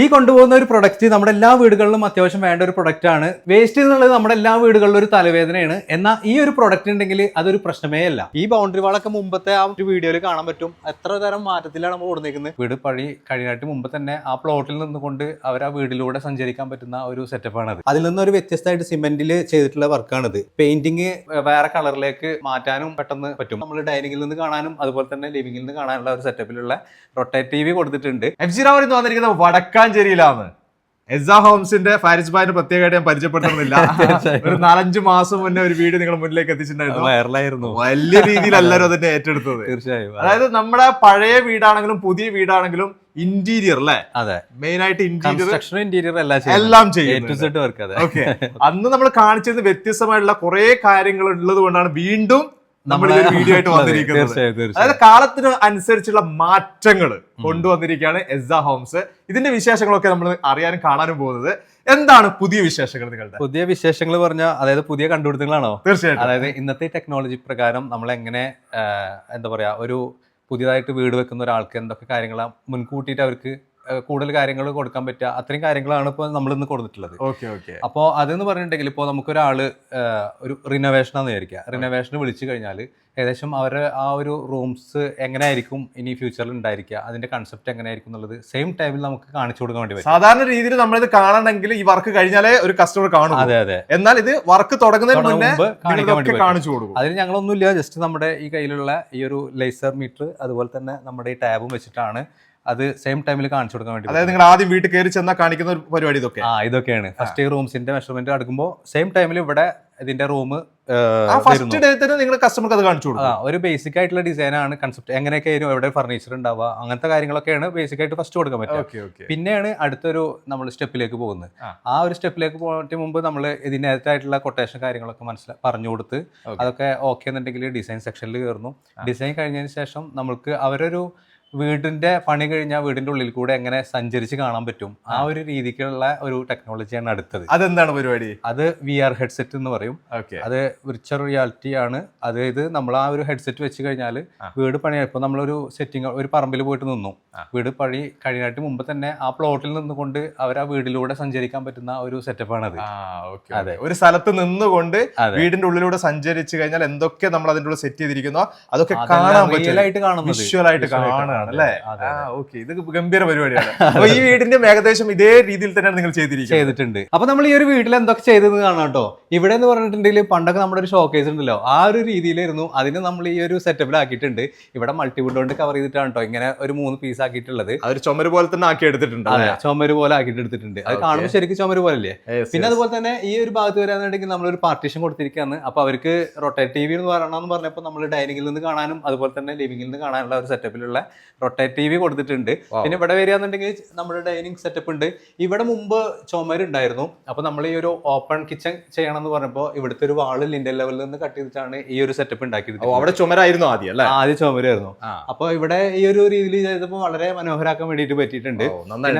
ഈ കൊണ്ടുപോകുന്ന ഒരു പ്രൊഡക്റ്റ് നമ്മുടെ എല്ലാ വീടുകളിലും അത്യാവശ്യം വേണ്ട ഒരു പ്രൊഡക്റ്റ് ആണ്. വേസ്റ്റ് എന്നുള്ളത് നമ്മുടെ എല്ലാ വീടുകളിലും ഒരു തലവേദനയാണ്. എന്നാൽ ഈ ഒരു പ്രൊഡക്റ്റ് ഉണ്ടെങ്കിൽ അതൊരു പ്രശ്നമേ അല്ല. ഈ ബൗണ്ടറി വാളൊക്കെ മുമ്പത്തെ ആ ഒരു വീഡിയോയിൽ കാണാൻ പറ്റും. എത്ര തരം മാറ്റത്തിലാണ് നമ്മൾ കൊടുത്തേക്കുന്നത് വീട് പഴി കഴിയായിട്ട് മുമ്പ് തന്നെ ആ പ്ലോട്ടിൽ നിന്നുകൊണ്ട് അവർ ആ വീടിലൂടെ സഞ്ചരിക്കാൻ പറ്റുന്ന ഒരു സെറ്റപ്പാണ് അത് അതിൽ നിന്ന് ഒരു വ്യത്യസ്തമായിട്ട് സിമെന്റിൽ ചെയ്തിട്ടുള്ള വർക്കാണിത് പെയിന്റിങ് വേറെ കളറിലേക്ക് മാറ്റാനും പെട്ടെന്ന് പറ്റും. നമ്മൾ ഡൈനിങ്ങിൽ നിന്ന് കാണാനും അതുപോലെ തന്നെ ലിവിംഗിൽ നിന്ന് കാണാനുള്ള ഒരു സെറ്റപ്പിലുള്ള റൊട്ടേറ്റ് ടി വി കൊടുത്തിട്ടുണ്ട്. എഫ് ജി റാവർ എന്ന് വന്നിരിക്കുന്നത് വടക്കാഞ്ചേരിയിലാണ് എസ ഹോംസിന്റെ ഫാരിസ് ബായിന് പ്രത്യേകമായിട്ട് ഞാൻ പരിചയപ്പെട്ടിരുന്നില്ല ഒരു നാലഞ്ച് മാസം മുന്നേ ഒരു വീഡിയോ നിങ്ങൾ മുന്നിലേക്ക് എത്തിച്ചിട്ടുണ്ടായിരുന്നു. വലിയ രീതിയിൽ എല്ലാവരും അതിന്റെ ഏറ്റെടുത്തത്. തീർച്ചയായും. അതായത് നമ്മുടെ പഴയ വീടാണെങ്കിലും പുതിയ വീടാണെങ്കിലും ഇന്റീരിയർ അല്ലേ അതെ. മെയിൻ ആയിട്ട് ഇന്റീരിയർ ഇന്റീരിയർ എല്ലാം ചെയ്യും അന്ന് നമ്മൾ കാണിച്ചിരുന്ന വ്യത്യസ്തമായിട്ടുള്ള കുറെ കാര്യങ്ങൾ ഉള്ളത് കൊണ്ടാണ് വീണ്ടും വീഡിയോ ആയിട്ട് വന്നിരിക്കുന്നത്. അതായത് കാലത്തിന് അനുസരിച്ചുള്ള മാറ്റങ്ങൾ കൊണ്ടുവന്നിരിക്കുകയാണ് എസ് ഹോംസ്. ഇതിന്റെ വിശേഷങ്ങളൊക്കെ നമ്മൾ അറിയാനും കാണാനും പോകുന്നത്. എന്താണ് പുതിയ വിശേഷങ്ങൾ നിങ്ങളുടെ? പുതിയ വിശേഷങ്ങൾ പറഞ്ഞ അതായത് പുതിയ കണ്ടുപിടുത്തങ്ങളാണോ? തീർച്ചയായിട്ടും. അതായത് ഇന്നത്തെ ടെക്നോളജി പ്രകാരം നമ്മൾ എങ്ങനെ എന്താ പറയാ ഒരു പുതിയതായിട്ട് വീട് വെക്കുന്ന ഒരാൾക്ക് എന്തൊക്കെ കാര്യങ്ങളാണ് മുൻകൂട്ടിയിട്ട് അവർക്ക് കൂടുതൽ കാര്യങ്ങൾ കൊടുക്കാൻ പറ്റുക. അത്രയും കാര്യങ്ങളാണ് ഇപ്പോൾ നമ്മൾ ഇന്ന് കൊടുത്തിട്ടുള്ളത്. Okay okay. അപ്പോൾ അതെന്ന് പറഞ്ഞിട്ടുണ്ടെങ്കിൽ ഇപ്പോൾ നമുക്കൊരാൾ ഒരു റിനോവേഷൻ ആണെന്ന് വിചാരിക്കുക. റിനോവേഷന് വിളിച്ചു കഴിഞ്ഞാൽ ഏകദേശം അവരുടെ ആ ഒരു റൂംസ് എങ്ങനെയായിരിക്കും ഇനി ഫ്യൂച്ചറിൽ ഉണ്ടായിരിക്കുക? അതിന്റെ കൺസെപ്റ്റ് എങ്ങനെയായിരിക്കും എന്നുള്ളത് സെയിം ടൈമിൽ നമുക്ക് കാണിച്ചു കൊടുക്കാൻ വേണ്ടി സാധാരണ രീതിയിൽ നമ്മളിത് കാണണമെങ്കിൽ ഈ വർക്ക് കഴിഞ്ഞാലേ ഒരു കസ്റ്റമർ കാണും അതെ അതെ. എന്നാൽ ഇത് വർക്ക് തുടങ്ങുന്നതിന് മുന്നേ കാണിച്ചു കൊടുക്കും. അതിന് ഞങ്ങളൊന്നുമില്ല. ജസ്റ്റ് നമ്മുടെ ഈ കയ്യിലുള്ള ഈ ഒരു ലേസർ മീറ്റർ അതുപോലെ തന്നെ നമ്മുടെ ഈ ടാബും വെച്ചിട്ടാണ് അത് സെയിം ടൈമിൽ കാണിച്ചു കൊടുക്കാൻ വേണ്ടി അതായത് നിങ്ങൾ ആദ്യം വീട്ടിൽ കയറി ചെന്നാൽ കാണിക്കുന്ന ഒരു പരിപാടി ഇതൊക്കെ. ആ ഇതൊക്കെയാണ്. ഫസ്റ്റ് ഇയർ റൂംസിന്റെ മെഷർമെന്റ് എടുക്കുമ്പോൾ സെയിം ടൈമിൽ ഇവിടെ ഇതിന്റെ റൂം ഫസ്റ്റ് ഡേ തന്നെ നിങ്ങൾ കസ്റ്റമർക്ക് അത് കാണിച്ചു കൊടുക്കും. ഒരു ബേസിക് ആയിട്ടുള്ള ഡിസൈൻ ആണ് കൺസെപ്റ്റ് എങ്ങനെയൊക്കെ ആയിരുന്നു എവിടെ ഫർണിച്ചർ ഉണ്ടാവുക അങ്ങനത്തെ കാര്യങ്ങളൊക്കെയാണ് ബേസിക് ആയിട്ട് ഫസ്റ്റ് കൊടുക്കാൻ പറ്റുക. പിന്നെയാണ് അടുത്തൊരു നമ്മൾ സ്റ്റെപ്പിലേക്ക് പോകുന്നത്. ആ. ഒരു സ്റ്റെപ്പിലേക്ക് പോകുന്നതിന് മുമ്പ് നമ്മൾ ഇതിനകത്തായിട്ടുള്ള കൊട്ടേഷൻ കാര്യങ്ങളൊക്കെ മനസ്സിലാ പറഞ്ഞു കൊടുത്ത് അതൊക്കെ ഓക്കെ എന്നുണ്ടെങ്കിൽ ഡിസൈൻ സെക്ഷനിൽ കയറുന്നു. ഡിസൈൻ കഴിഞ്ഞതിന് ശേഷം നമ്മൾക്ക് അവരൊരു വീടിന്റെ പണി കഴിഞ്ഞാൽ വീടിന്റെ ഉള്ളിൽ കൂടെ എങ്ങനെ സഞ്ചരിച്ച് കാണാൻ പറ്റും? ആ ഒരു രീതിക്കുള്ള ഒരു ടെക്നോളജിയാണ് അടുത്തത്. അതെന്താണ് പരിപാടി? അത് വി ആർ ഹെഡ്സെറ്റ് എന്ന് പറയും. അത് വിർച്വൽ റിയാലിറ്റി ആണ്. അതായത് നമ്മൾ ആ ഒരു ഹെഡ്സെറ്റ് വെച്ച് കഴിഞ്ഞാൽ വീട് പണി ഇപ്പോൾ നമ്മളൊരു സെറ്റിംഗ് ഒരു പറമ്പിൽ പോയിട്ട് നിന്നു. വീട് പണി കഴിയാനായിട്ട് മുമ്പ് തന്നെ ആ പ്ലോട്ടിൽ നിന്നുകൊണ്ട് അവർ ആ വീടിലൂടെ സഞ്ചരിക്കാൻ പറ്റുന്ന ഒരു സെറ്റപ്പാണ് അത്. ഒരു സ്ഥലത്ത് നിന്നുകൊണ്ട് വീടിന്റെ ഉള്ളിലൂടെ സഞ്ചരിച്ചു കഴിഞ്ഞാൽ എന്തൊക്കെ നമ്മൾ അതിന്റെ ഉള്ളിൽ സെറ്റ് ചെയ്തിരിക്കുന്നോ അതൊക്കെ കാണാൻ പറ്റും. ആയിട്ട് കാണുന്നത്. വിഷ്വൽ കാണുന്നത്. അല്ലേ. ഓക്കെ. ഇത് ഗംഭീര പരിപാടിയാണ്. അപ്പൊ ഈ വീടിന്റെ ഏകദേശം ഇതേ രീതിയിൽ തന്നെയാണ് നിങ്ങൾ ചെയ്തിരിക്കുന്നത്. ചെയ്തിട്ടുണ്ട്. അപ്പൊ നമ്മൾ ഈ ഒരു വീട്ടിൽ എന്തൊക്കെ ചെയ്തെന്ന് കാണാം കേട്ടോ. ഇവിടെ എന്ന് പറഞ്ഞിട്ടുണ്ടെങ്കിൽ പണ്ടൊക്കെ നമ്മുടെ ഒരു ഷോക്കേസ് ഉണ്ടല്ലോ. ആ ഒരു രീതിയിലായിരുന്നു അതിന് നമ്മൾ ഈ ഒരു സെറ്റപ്പിൽ ആക്കിയിട്ടുണ്ട്. ഇവിടെ മൾട്ടിവുഡ് കൊണ്ട് കവർ ചെയ്തിട്ടാണ് കേട്ടോ ഇങ്ങനെ ഒരു മൂന്ന് പീസ് ആക്കിയിട്ടുള്ളത്. അതൊരു ചുമര് പോലെ തന്നെ ആക്കി എടുത്തിട്ടുണ്ട് ചുമര് പോലെ ആക്കിയിട്ട് എടുത്തിട്ടുണ്ട്. അത്. കാണുമ്പോൾ ശരിക്കും ചുമര് പോലെ അല്ലേ പിന്നെ അതുപോലെ തന്നെ ഈ ഒരു ഭാഗത്ത് വരാന്നുണ്ടെങ്കിൽ നമ്മളൊരു പാർട്ടീഷൻ കൊടുത്തിരിക്കുകയാണ്. അപ്പൊ അവർക്ക് റൊട്ടേറ്റ് ടി വി എന്ന് പറയണമെന്ന് പറഞ്ഞപ്പോൾ നമ്മൾ ഡൈനിങ്ങിൽ നിന്ന് കാണാനും അതുപോലെ തന്നെ ലിവിംഗിൽ നിന്ന് കാണാനുള്ള ഒരു സെറ്റപ്പിലുള്ള റൊട്ടേറ്റ് ടി വി. കൊടുത്തിട്ടുണ്ട് പിന്നെ ഇവിടെ വരികയാണെന്നുണ്ടെങ്കിൽ നമ്മുടെ ഡൈനിങ് സെറ്റപ്പ് ഉണ്ട്. ഇവിടെ മുമ്പ് ചുമരുണ്ടായിരുന്നു. അപ്പൊ നമ്മൾ ഈ ഒരു ഓപ്പൺ കിച്ചൺ ചെയ്യണം എന്ന് പറഞ്ഞപ്പോൾ ഇവിടുത്തെ ഒരു വാൾ ലിൻഡൽ ലെവലിൽ നിന്ന് കട്ട് ചെയ്തിട്ടാണ് ഈ ഒരു സെറ്റപ്പ് ഉണ്ടാക്കിയത് അവിടെ ചുമരായിരുന്നു ആദ്യം അല്ലേ? ആദ്യം ചുമരായിരുന്നു. അപ്പോൾ അപ്പൊ ഇവിടെ ഈ ഒരു രീതിയിൽ ചെയ്തപ്പോൾ വളരെ മനോഹരാക്കാൻ വേണ്ടിയിട്ട് പറ്റിയിട്ടുണ്ട്.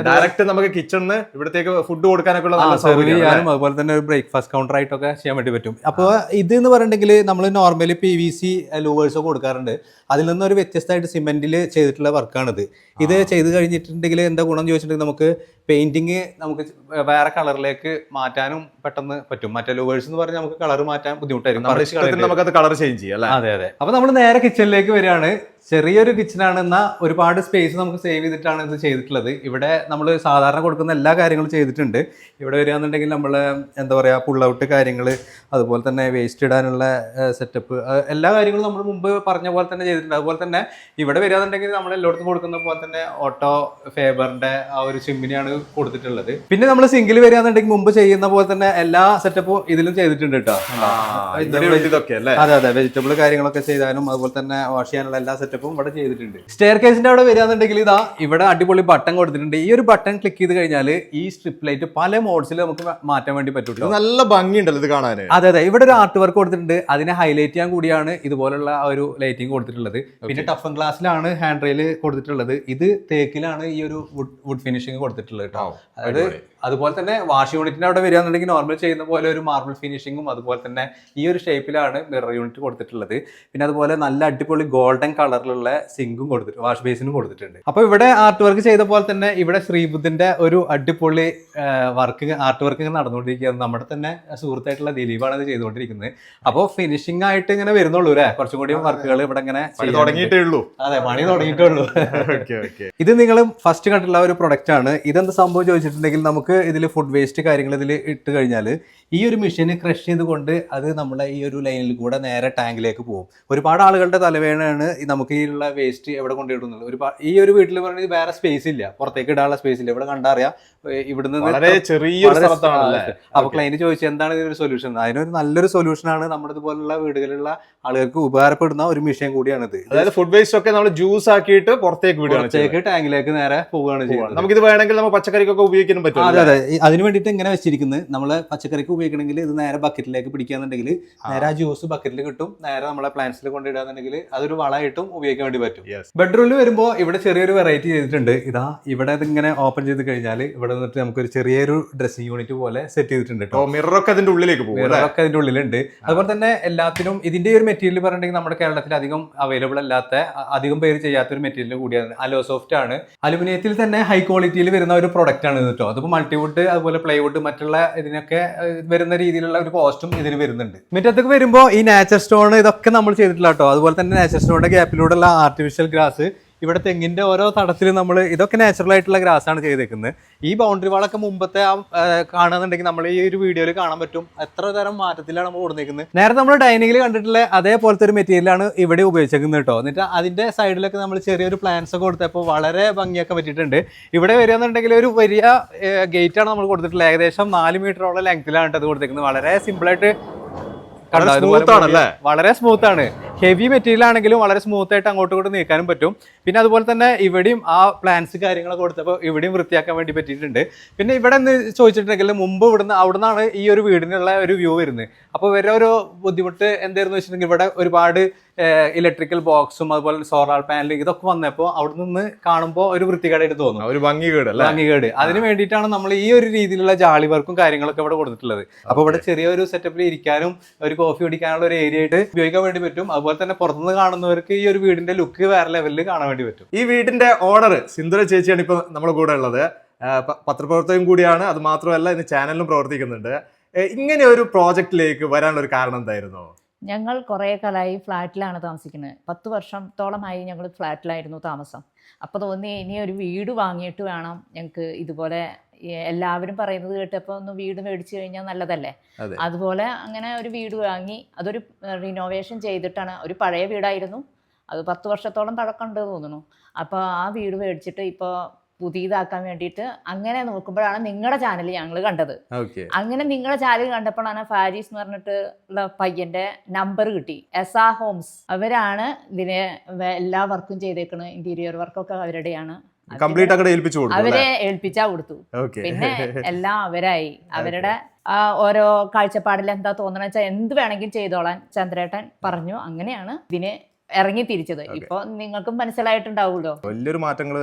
ഡയറക്റ്റ് നമുക്ക് കിച്ചണിന് ഇവിടത്തേക്ക് ഫുഡ് കൊടുക്കാനൊക്കെ ഉള്ള സെർവ് ചെയ്യാനും അതുപോലെ തന്നെ ഒരു ബ്രേക്ക്ഫാസ്റ്റ് കൗണ്ടർ ആയിട്ടൊക്കെ ചെയ്യാൻ വേണ്ടി പറ്റും. അപ്പോൾ ഇത് എന്ന് പറഞ്ഞിട്ടുണ്ടെങ്കിൽ നമ്മൾ normally P V C louvers കൊടുക്കാറുണ്ട്. അതിൽ നിന്ന് ഒരു വ്യത്യസ്തമായിട്ട് സിമെന്റിൽ ചെയ്തിട്ടുള്ള വർക്കാണിത്. ഇത് ചെയ്ത് കഴിഞ്ഞിട്ടുണ്ടെങ്കിൽ എന്താ ഗുണം ചോദിച്ചിട്ടുണ്ടെങ്കിൽ നമുക്ക് പെയിന്റിങ് നമുക്ക് വേറെ കളറിലേക്ക് മാറ്റാനും പെട്ടെന്ന് പറ്റും. മറ്റേ ലൂവേഴ്സ് എന്ന് പറഞ്ഞാൽ നമുക്ക് കളർ മാറ്റാൻ ബുദ്ധിമുട്ടായിരിക്കും. നമുക്കത് കളർ ചേഞ്ച് ചെയ്യാം അതെ അതെ. അപ്പൊ നമ്മൾ നേരെ കിച്ചണിലേക്ക് വരികയാണ്. ചെറിയൊരു കിച്ചണാണ് എന്നാൽ ഒരുപാട് സ്പേസ് നമുക്ക് സേവ് ചെയ്തിട്ടാണ് ഇത് ചെയ്തിട്ടുള്ളത്. ഇവിടെ നമ്മൾ സാധാരണ കൊടുക്കുന്ന എല്ലാ കാര്യങ്ങളും ചെയ്തിട്ടുണ്ട്. ഇവിടെ വരികയാണെന്നുണ്ടെങ്കിൽ നമ്മൾ എന്താ പറയുക പുള്ളൗട്ട് കാര്യങ്ങൾ അതുപോലെ തന്നെ വേസ്റ്റ് ഇടാനുള്ള സെറ്റപ്പ് എല്ലാ കാര്യങ്ങളും നമ്മൾ മുമ്പ് പറഞ്ഞ പോലെ തന്നെ ചെയ്തിട്ടുണ്ട്. അതുപോലെ തന്നെ ഇവിടെ വരികയാണെന്നുണ്ടെങ്കിൽ നമ്മൾ എല്ലായിടത്തും കൊടുക്കുന്ന പോലെ തന്നെ ഓട്ടോ ഫേബറിന്റെ ആ ഒരു ചിമ്മിനിയാണ് കൊടുത്തിട്ടുള്ളത്. പിന്നെ നമ്മൾ സിംഗിൾ വരികയാണെന്നുണ്ടെങ്കിൽ മുമ്പ് ചെയ്യുന്ന പോലെ തന്നെ എല്ലാ സെറ്റപ്പും ഇതിലും ചെയ്തിട്ടുണ്ട് കേട്ടോ അതെ അതെ വെജിറ്റബിൾ കാര്യങ്ങളൊക്കെ ചെയ്താലും അതുപോലെ തന്നെ വാഷ് ചെയ്യാനുള്ള എല്ലാ സെറ്റപ്പും ഇവിടെ ചെയ്തിട്ടുണ്ട്. സ്റ്റെയർ കേസിന്റെ അവിടെ വരികയാണെന്നുണ്ടെങ്കിൽ ഇതാ ഇവിടെ അടിപൊളി ബട്ടൺ കൊടുത്തിട്ടുണ്ട്. ഈ ഒരു ബട്ടൺ ക്ലിക്ക് ചെയ്ത് കഴിഞ്ഞാൽ ഈ സ്ട്രിപ്പ് ലൈറ്റ് പല മോഡ്സിൽ നമുക്ക് മാറ്റാൻ വേണ്ടി പറ്റുള്ളൂ നല്ല ഭംഗിയുണ്ടല്ലോ ഇത് കാണാൻ അതെ അതെ. ഇവിടെ ഒരു ആർട്ട് വർക്ക് കൊടുത്തിട്ടുണ്ട്. അതിനെ ഹൈലൈറ്റ് ചെയ്യാൻ കൂടിയാണ് ഇതുപോലുള്ള ഒരു ലൈറ്റിംഗ് കൊടുത്തിട്ടുള്ളത്. പിന്നെ ടഫൻ ഗ്ലാസ്സിലാണ് ഹാൻഡ് റെയിൽ കൊടുത്തിട്ടുള്ളത്. ഇത് തേക്കിലാണ് ഈ ഒരു വുഡ് വുഡ് ഫിനിഷിംഗ് കൊടുത്തിട്ടുള്ളത് കേട്ടോ അതായത്. അതുപോലെ തന്നെ വാഷ് യൂണിറ്റിന് അവിടെ വരികയാണെന്നുണ്ടെങ്കിൽ നോർമൽ ചെയ്യുന്ന പോലെ ഒരു മാർബിൾ ഫിനിഷിങ്ങും അതുപോലെ തന്നെ ഈ ഒരു ഷേപ്പിലാണ് മിറർ യൂണിറ്റ് കൊടുത്തിട്ടുള്ളത്. പിന്നെ അതുപോലെ നല്ല അടിപൊളി ഗോൾഡൻ കളറിലുള്ള സിങ്കും കൊടുത്തിട്ട് വാഷ് ബേസിനും കൊടുത്തിട്ടുണ്ട്. അപ്പോൾ ഇവിടെ ആർട്ട് വർക്ക് ചെയ്ത പോലെ തന്നെ ഇവിടെ ശ്രീബുദ്ധിന്റെ ഒരു അടിപൊളി വർക്ക് ആർട്ട് വർക്ക് ഇങ്ങനെ നടന്നുകൊണ്ടിരിക്കുകയാണ്. നമ്മുടെ തന്നെ സുഹൃത്തായിട്ടുള്ള ദിലീപാണ് ഇത് ചെയ്തുകൊണ്ടിരിക്കുന്നത്. അപ്പോൾ ഫിനിഷിംഗ് ആയിട്ട് ഇങ്ങനെ വരുന്നുള്ളൂ അല്ലേ? കുറച്ചും കൂടി വർക്കുകൾ ഇവിടെ ഇങ്ങനെ തുടങ്ങിയിട്ടേ ഉള്ളൂ. അതെ പണി തുടങ്ങിയിട്ടുള്ളൂ ഇത് നിങ്ങൾ ഫസ്റ്റ് കണ്ടിട്ടുള്ള ഒരു പ്രൊഡക്റ്റ് ആണ്. ഇതെന്ത് സംഭവം ചോദിച്ചിട്ടുണ്ടെങ്കിൽ നമുക്ക് ഇതിൽ ഫുഡ് വേസ്റ്റ് കാര്യങ്ങൾ ഇതിൽ ഇട്ട് കഴിഞ്ഞാൽ ഈ ഒരു മെഷീന് ക്രഷ് ചെയ്തുകൊണ്ട് അത് നമ്മളെ ഈ ഒരു ലൈനിൽ കൂടെ നേരെ ടാങ്കിലേക്ക് പോകും. ഒരുപാട് ആളുകളുടെ തലവേണയാണ് നമുക്ക് ഈ ഉള്ള വേസ്റ്റ് എവിടെ കൊണ്ടിടുന്നത് ഒരുപാട് ഈ ഒരു വീട്ടിൽ പറഞ്ഞാൽ വേറെ സ്പേസ് ഇല്ല. പുറത്തേക്ക് ഇടാനുള്ള സ്പേസ് ഇല്ല. ഇവിടെ കണ്ടറിയാം ഇവിടുന്ന് വളരെ സ്ഥലത്താണല്ലേ അപ്പൊ ക്ലൈന്റ് ചോദിച്ചു എന്താണ് ഇതിനൊരു സൊല്യൂഷൻ അതിനൊരു നല്ലൊരു സൊല്യൂഷൻ ആണ് നമ്മുടെ ഇതുപോലുള്ള വീടുകളിലുള്ള ആളുകൾക്ക് ഉപകാരപ്പെടുന്ന ഒരു മെഷീൻ കൂടിയാണിത് അതായത് ഫുഡ് വേസ്റ്റ് ഒക്കെ നമ്മൾ ജ്യൂസ് ആക്കിയിട്ട് പുറത്തേക്ക് വിടുകയാണ് ടാങ്കിലേക്ക് നേരെ പോവുകയാണ് ചെയ്യുന്നത്. നമുക്ക് ഇത് വേണമെങ്കിൽ നമ്മൾ പച്ചക്കറിക്കൊക്കെ ഉപയോഗിക്കാനും പറ്റും അതെ അതെ അതിന് വേണ്ടിയിട്ട് ഇങ്ങനെ വെച്ചിരിക്കുന്നത് നമ്മൾ പച്ചക്കറിക്ക് ഉപയോഗിക്കണമെങ്കിൽ ഇത് നേരെ ബക്കറ്റിലേക്ക് പിടിക്കുകയാണെന്നുണ്ടെങ്കിൽ നേരെ ആ ജ്യൂസ് ബക്കറ്റിൽ കിട്ടും. നേരെ നമ്മളെ പ്ലാന്റ്സിൽ കൊണ്ടിടുകയാണെന്നുണ്ടെങ്കിൽ അതൊരു വളമായിട്ടും ഉപയോഗിക്കാൻ വേണ്ടി പറ്റും. ബെഡ്റൂമിൽ വരുമ്പോൾ ഇവിടെ ചെറിയൊരു വെറൈറ്റി ചെയ്തിട്ടുണ്ട്. ഇതാ ഇവിടെ ഇങ്ങനെ ഓപ്പൺ ചെയ്ത് കഴിഞ്ഞാൽ ഇവിടെ നിന്നിട്ട് നമുക്കൊരു ചെറിയൊരു ഡ്രസ്സിംഗ് യൂണിറ്റ് പോലെ സെറ്റ് ചെയ്തിട്ടുണ്ട് കേട്ടോ മിററൊക്കെ അതിന്റെ ഉള്ളിലേക്ക് പോകും മിററൊക്കെ ഒക്കെ അതിന്റെ ഉള്ളിലുണ്ട്. അതുപോലെ തന്നെ എല്ലാത്തിനും ഇതിന്റെ ഒരു മെറ്റീരിയൽ പറഞ്ഞിട്ടുണ്ടെങ്കിൽ നമ്മുടെ കേരളത്തിൽ അധികം അവൈലബിൾ അല്ലാത്ത അധികം പേര് ചെയ്യാത്ത ഒരു മെറ്റീരിയൽ കൂടിയാണ്. അലോസോഫ്റ്റ് ആണ്. അലുമിനിയത്തിൽ തന്നെ ഹൈ ക്വാളിറ്റിയിൽ വരുന്ന ഒരു പ്രൊഡക്റ്റ് ആണ് കേട്ടോ അതിപ്പോൾ മൾട്ടിവുഡ് അതുപോലെ പ്ലൈവുഡ് മറ്റുള്ള ഇതിനൊക്കെ വരുന്ന രീതിയിലുള്ള ഒരു കോസ്റ്റും ഇതിന് വരുന്നുണ്ട്. മുറ്റത്തേക്ക് വരുമ്പോൾ ഈ നാച്ചർ സ്റ്റോൺ ഇതൊക്കെ നമ്മൾ ചെയ്തിട്ടില്ല കേട്ടോ. അതുപോലെ തന്നെ നാച്ചർ സ്റ്റോണിന്റെ ഗ്യാപ്പിലൂടെയുള്ള ആർട്ടിഫിഷ്യൽ ഗ്രാസ് ഇവിടെ തെങ്ങിന്റെ ഓരോ തടത്തിലും നമ്മൾ ഇതൊക്കെ നാച്ചുറൽ ആയിട്ടുള്ള ഗ്രാസ് ആണ് ചെയ്തേക്കുന്നത് ഈ ബൗണ്ടറി വാളൊക്കെ മുമ്പത്തെ ആ കാണുന്നുണ്ടെങ്കിൽ നമ്മൾ ഈ ഒരു വീഡിയോയിൽ കാണാൻ പറ്റും. എത്ര തരം മാറ്റത്തിലാണ് നമ്മൾ കൊടുത്തേക്കുന്നത് നേരത്തെ നമ്മൾ ഡൈനിങ്ങിൽ കണ്ടിട്ടുള്ള അതേപോലത്തെ ഒരു മെറ്റീരിയലാണ് ഇവിടെ ഉപയോഗിച്ചേക്കുന്നത് കേട്ടോ എന്നിട്ട് അതിന്റെ സൈഡിലൊക്കെ നമ്മൾ ചെറിയൊരു പ്ലാൻസ് ഒക്കെ കൊടുത്തപ്പോൾ വളരെ ഭംഗിയൊക്കെ പറ്റിയിട്ടുണ്ട്. ഇവിടെ വരികയെന്നുണ്ടെങ്കിൽ ഒരു വലിയ ഗേറ്റ് ആണ് നമ്മൾ കൊടുത്തിട്ടുള്ളത്. ഏകദേശം നാല് മീറ്ററോളം ലെങ്ത്തിലാണ് അത് കൊടുത്തേക്കുന്നത് വളരെ സിമ്പിളായിട്ട്? വളരെ സ്മൂത്ത് ആണ്. ഹെവി മെറ്റീരിയൽ ആണെങ്കിലും വളരെ സ്മൂത്ത് ആയിട്ട് അങ്ങോട്ടും ഇങ്ങോട്ടും നീക്കാനും പറ്റും. പിന്നെ അതുപോലെ തന്നെ ഇവിടെയും ആ പ്ലാൻസ് കാര്യങ്ങളൊക്കെ കൊടുത്തപ്പോൾ ഇവിടെയും വൃത്തിയാക്കാൻ വേണ്ടി പറ്റിയിട്ടുണ്ട്. പിന്നെ ഇവിടെ നിന്ന് ചോദിച്ചിട്ടുണ്ടെങ്കിൽ മുമ്പ് ഇവിടുന്ന് അവിടുന്നാണ് ഈ ഒരു വീടിനുള്ള ഒരു വ്യൂ വരുന്നത്. അപ്പോൾ വേറെ ഒരു ബുദ്ധിമുട്ട് എന്തായിരുന്നു വെച്ചിട്ടുണ്ടെങ്കിൽ ഇവിടെ ഒരുപാട് ഇലക്ട്രിക്കൽ ബോക്സും അതുപോലെ സോളാർ പാനൽ ഇതൊക്കെ വന്നപ്പോൾ അവിടെ നിന്ന് കാണുമ്പോൾ ഒരു വൃത്തികേടായിട്ട് തോന്നും. ഒരു ഭംഗി കേട് അല്ലേ? ഭംഗികേട്. അതിന് വേണ്ടിയിട്ടാണ് നമ്മൾ ഈ ഒരു രീതിയിലുള്ള ജാളി വർക്കും കാര്യങ്ങളൊക്കെ ഇവിടെ കൊടുത്തിട്ടുള്ളത്. അപ്പോൾ ഇവിടെ ചെറിയൊരു സെറ്റപ്പിൽ ഇരിക്കാനും ഒരു കോഫി കുടിക്കാനുള്ള ഒരു ഏരിയ ആയിട്ട് ഉപയോഗിക്കാൻ വേണ്ടി പറ്റും. അതുപോലെ തന്നെ പുറത്തുനിന്ന് കാണുന്നവർക്ക് ഈ ഒരു വീടിന്റെ ലുക്ക് വേറെ ലെവലിൽ കാണാൻ വേണ്ടി പറ്റും. ഈ വീടിന്റെ ഓർഡർ സിന്ധുര ചേച്ചിയാണ് ഇപ്പൊ നമ്മുടെ കൂടെ ഉള്ളത്. പത്രപ്രവർത്തകം കൂടിയാണ്. അത് മാത്രമല്ല ഇന്ന് ചാനലിലും പ്രവർത്തിക്കുന്നുണ്ട്. ഇങ്ങനെ ഒരു പ്രോജക്റ്റിലേക്ക് വരാനുള്ള ഒരു കാരണം എന്തായിരുന്നു? ഞങ്ങൾ കുറേ കാലമായി ഫ്ലാറ്റിലാണ് താമസിക്കുന്നത്. പത്ത് വർഷത്തോളമായി ഞങ്ങൾ ഫ്ലാറ്റിലായിരുന്നു താമസം. അപ്പോൾ തോന്നി ഇനി ഒരു വീട് വാങ്ങിയിട്ട് വേണം ഞങ്ങൾക്ക് ഇതുപോലെ എല്ലാവരും പറയുന്നത് കേട്ടപ്പോൾ ഒന്ന് വീട് മേടിച്ചു കഴിഞ്ഞാൽ നല്ലതല്ലേ? അതുപോലെ അങ്ങനെ ഒരു വീട് വാങ്ങി അതൊരു റിനോവേഷൻ ചെയ്തിട്ടാണ്. ഒരു പഴയ വീടായിരുന്നു. അത് പത്ത് വർഷത്തോളം പഴക്കമുണ്ട് തോന്നുന്നു. അപ്പോൾ ആ വീട് മേടിച്ചിട്ട് ഇപ്പോൾ പുതിയതാക്കാൻ വേണ്ടിയിട്ട് അങ്ങനെ നോക്കുമ്പോഴാണ് നിങ്ങളുടെ ചാനൽ ഞങ്ങൾ കണ്ടത്. അങ്ങനെ നിങ്ങളുടെ ചാനൽ കണ്ടപ്പോഴാണ് ഫാരീസ് എന്ന് പറഞ്ഞിട്ട് ഉള്ള പയ്യന്റെ നമ്പർ കിട്ടി. എസ് ആ ഹോംസ്. അവരാണ് ഇതിനെ എല്ലാ വർക്കും ചെയ്തേക്കുന്നത് ഇന്റീരിയർ വർക്കൊക്കെ അവരുടെയാണ്. കംപ്ലീറ്റ് അങ്ങോട്ട് ഏൽപ്പിച്ചു അവരെ ഏൽപ്പിച്ചാ കൊടുത്തു. പിന്നെ എല്ലാം അവരായി. അവരുടെ ഓരോ കാഴ്ചപ്പാടിൽ എന്താ തോന്നണെന്ന് വെച്ചാൽ എന്ത് വേണമെങ്കിലും ചെയ്തോളാൻ ചന്ദ്രേട്ടൻ പറഞ്ഞു. അങ്ങനെയാണ് ഇതിന് ഇറങ്ങി തിരിച്ചത്. ഇപ്പൊ നിങ്ങൾക്കും മനസ്സിലായിട്ടുണ്ടാവുമല്ലോ. വലിയൊരു മാറ്റങ്ങൾ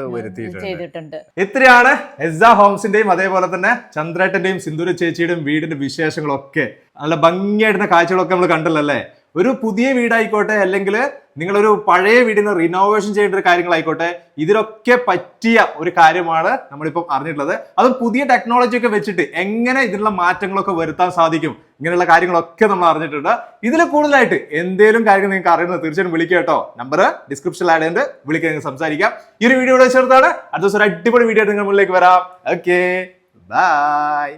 ചെയ്തിട്ടുണ്ട്. ഇത്രയാണ് എസ്സ ഹോംസിന്റെയും അതേപോലെ തന്നെ ചന്ദ്രേട്ടന്റെയും സിന്ധുര ചേച്ചിയുടെയും വീടിന്റെ വിശേഷങ്ങളൊക്കെ. നല്ല ഭംഗിയായിട്ടുള്ള കാഴ്ചകളൊക്കെ നമ്മൾ കണ്ടല്ലോ അല്ലേ? ഒരു പുതിയ വീടായിക്കോട്ടെ അല്ലെങ്കിൽ നിങ്ങളൊരു പഴയ വീടിന് റിനോവേഷൻ ചെയ്യേണ്ട ഒരു കാര്യങ്ങളായിക്കോട്ടെ ഇതിലൊക്കെ പറ്റിയ ഒരു കാര്യമാണ് നമ്മളിപ്പം അറിഞ്ഞിട്ടുള്ളത്. അതും പുതിയ ടെക്നോളജി ഒക്കെ വെച്ചിട്ട് എങ്ങനെ ഇതിനുള്ള മാറ്റങ്ങളൊക്കെ വരുത്താൻ സാധിക്കും ഇങ്ങനെയുള്ള കാര്യങ്ങളൊക്കെ നമ്മൾ അറിഞ്ഞിട്ടുണ്ട്. ഇതിൽ കൂടുതലായിട്ട് എന്തേലും കാര്യങ്ങൾ നിങ്ങൾക്ക് അറിയുന്നത് തീർച്ചയായിട്ടും വിളിക്കുക കേട്ടോ. നമ്പർ ഡിസ്ക്രിപ്ഷനിൽ ആഡ് ചെയ്ത് വിളിക്കുക നിങ്ങൾക്ക് സംസാരിക്കാം. ഈ ഒരു വീഡിയോ ഇവിടെ ചേർത്താണ്. അടുത്ത ദിവസം ഒരു അടിപൊളി വീഡിയോ ആയിട്ട് നിങ്ങൾ മുന്നിലേക്ക് വരാം. Okay bye